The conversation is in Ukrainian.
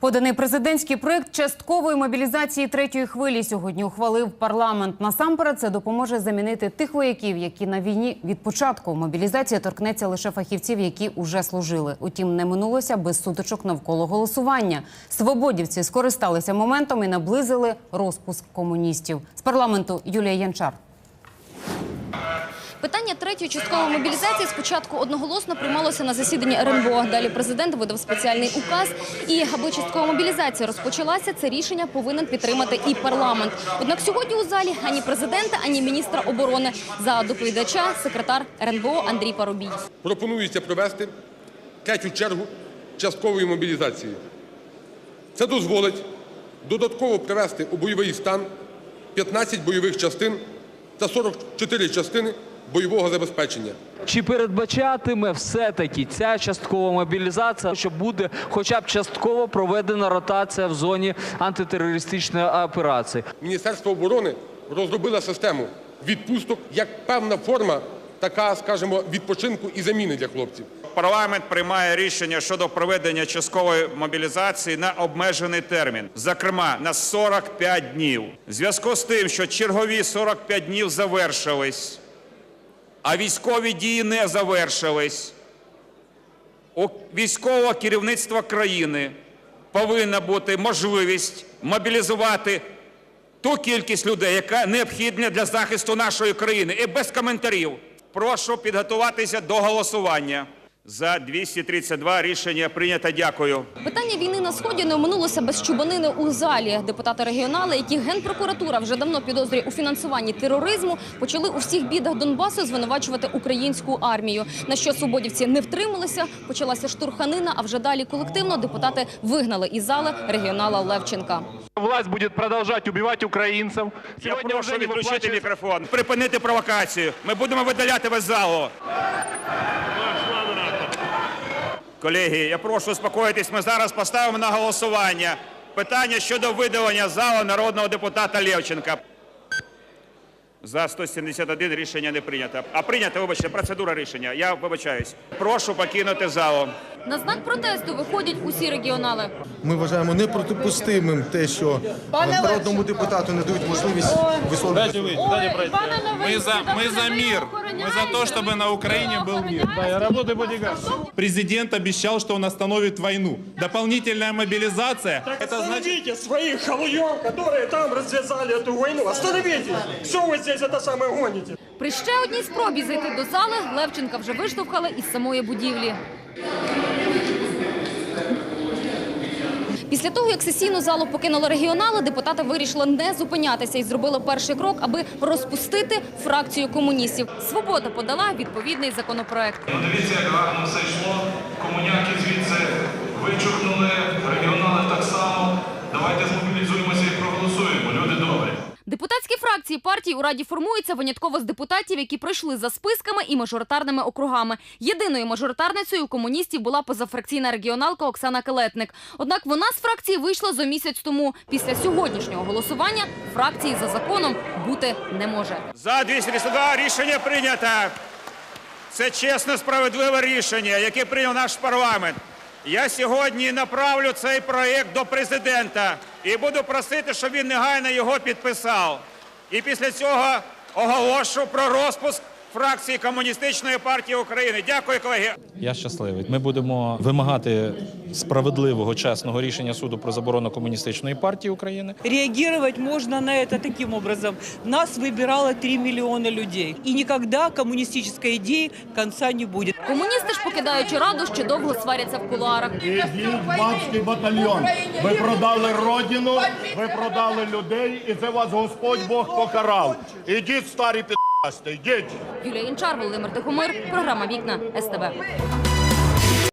Поданий президентський проект часткової мобілізації третьої хвилі сьогодні ухвалив парламент. Насамперед це допоможе замінити тих вояків, які на війні від початку. Мобілізація торкнеться лише фахівців, які уже служили. Утім, не минулося без сутичок навколо голосування. Свободівці скористалися моментом і наблизили розпуск комуністів. З парламенту Юлія Янчар. Питання третьої часткової мобілізації спочатку одноголосно приймалося на засіданні РНБО. Далі президент видав спеціальний указ. І аби часткова мобілізація розпочалася, це рішення повинен підтримати і парламент. Однак сьогодні у залі ані президента, ані міністра оборони за доповідача секретар РНБО Андрій Парубій. пропонується провести третю чергу часткової мобілізації. Це дозволить додатково привести у бойовий стан 15 бойових частин та 44 частини бойового забезпечення. Чи передбачатиме все-таки ця часткова мобілізація, що буде хоча б частково проведена ротація в зоні антитерористичної операції? Міністерство оборони розробило систему відпусток як певна форма, така, скажімо, відпочинку і заміни для хлопців. Парламент приймає рішення щодо проведення часткової мобілізації на обмежений термін, зокрема на 45 днів. В зв'язку з тим, що чергові 45 днів завершились, військові дії не завершились, у військового керівництва країни повинна бути можливість мобілізувати ту кількість людей, яка необхідна для захисту нашої країни. І без коментарів прошу підготуватися до голосування. За 232 рішення прийнято. Дякую. Питання війни на сході не оминулося без чубанини у залі. Депутати регіонали, які генпрокуратура вже давно підозрює у фінансуванні тероризму, почали у всіх бідах Донбасу звинувачувати українську армію. На що свободівці не втрималися, почалася штурханина. А вже далі колективно депутати вигнали із зали регіонала Левченка. Власть будет продолжать убивать украинцев. Я Сегодня прошу не відключити выплачивается- мікрофон. Припинити провокацію. Ми будемо видаляти вас з залу. Колеги, я прошу успокоїтись. Ми зараз поставимо на голосування питання щодо видалення залу народного депутата Левченка. За 171 рішення не прийнято. А прийнято, вибачте, процедура рішення. Я вибачаюсь. Прошу покинути залу. На знак протесту виходять усі регіонали. Ми вважаємо неприпустимим те, що народному депутату не дають можливість висловлювати. Мы за, мы за мир. Мы за то, чтобы на Украине был мир. Да, я работаю бодигардом. Президент обещал, что он остановит войну. Дополнительная мобилизация. Это значит... Остановите своих халуев, которые там развязали эту войну. Остановите! Что вы здесь это самое гоните? При ще одній спробі зайти до зали Левченка вже виштовхали із самої будівлі. Після того, як сесійну залу покинули регіонали, депутати вирішили не зупинятися і зробили перший крок, аби розпустити фракцію комуністів. Свобода подала відповідний законопроект. Ну дивіться, як гарно все йшло. Комуняки звідси вичухнули, фракції партій у раді формуються винятково з депутатів, які пройшли за списками і мажоритарними округами. Єдиною мажоритарницею комуністів була позафракційна регіоналка Оксана Келетник. Однак вона з фракції вийшла за місяць тому. Після сьогоднішнього голосування фракції за законом бути не може. За 232 рішення прийнято. Це чесне, справедливе рішення, яке прийняв наш парламент. Я сьогодні направлю цей проєкт до президента і буду просити, щоб він негайно його підписав. І після цього оголошу про розпуск фракції Комуністичної партії України. Дякую, колеги. Я щасливий. Ми будемо вимагати справедливого, чесного рішення суду про заборону комуністичної партії України. Реагировать можно на это таким образом. Нас выбирало 3 миллиона людей. И никогда коммунистической идеи конца не будет. Комуністи ж, покидаючи раду, ще довго сваряться в кулуарах. Ідіть, бабський батальйон. Ви продали родину, ви продали людей, і це вас Господь Бог покарав. Ідіть, старі йдіть. Юлія Інчар, Володимир Тихомир, програма Вікна СТБ.